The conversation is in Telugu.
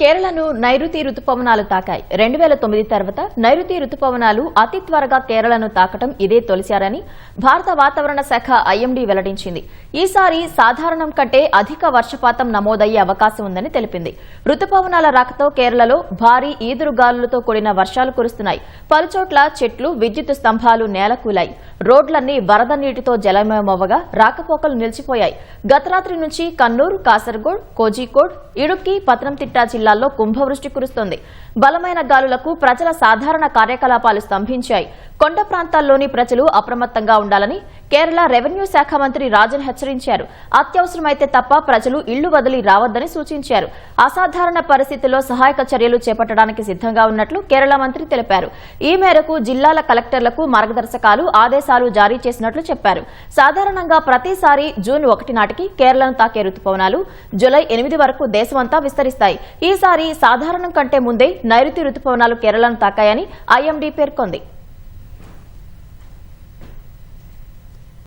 కేరళను నైరుతి రుతుపవనాలు తాకాయి. రెండు వేల తొమ్మిది తర్వాత నైరుతి రుతుపవనాలు అతి త్వరగా కేరళను తాకటం ఇదే తొలిసారని భారత వాతావరణ శాఖ ఐఎండీ వెల్లడించింది. ఈసారి సాధారణం కంటే అధిక వర్షపాతం నమోదయ్యే అవకాశం ఉందని తెలిపింది. రుతుపవనాల రాకతో కేరళలో భారీ ఈదురుగాలులతో కూడిన వర్షాలు కురుస్తున్నాయి. పలుచోట్ల చెట్లు విద్యుత్ స్తంభాలు నేలకూలాయి. రోడ్లన్నీ వరద నీటితో జలమయమవ్వగా రాకపోకలు నిలిచిపోయాయి. గతరాత్రి నుంచి కన్నూరు కాసర్గోడ్ కోజికోడ్ ఇడుక్కి పతనంతిట్ట జిల్లాల్లో కుంభవృష్టి కురుస్తోంది. బలమైన గాలులకు ప్రజల సాధారణ కార్యకలాపాలు స్తంభించాయి. కొండ ప్రాంతాల్లోని ప్రజలు అప్రమత్తంగా ఉండాలని కేరళ రెవెన్యూ శాఖ మంత్రి రాజన్ హెచ్చరించారు. అత్యవసరమైతే తప్ప ప్రజలు ఇళ్ళు వదిలి రావద్దని సూచించారు. అసాధారణ పరిస్థితుల్లో సహాయక చర్యలు చేపట్టడానికి సిద్దంగా ఉన్నట్లు కేరళ మంత్రి తెలిపారు. ఈ మేరకు జిల్లాల కలెక్టర్లకు మార్గదర్శకాలు ఆదేశాలు జారీ చేసినట్లు చెప్పారు. సాధారణంగా ప్రతిసారి జూన్ ఒకటి నాటికి కేరళను తాకే రుతుపవనాలు జులై ఎనిమిది వరకు దేశమంతా విస్తరిస్తాయి. ఈసారి సాధారణం కంటే ముందే నైరుతి రుతుపవనాలు కేరళను తాకాయని ఐఎండీ పేర్కొంది.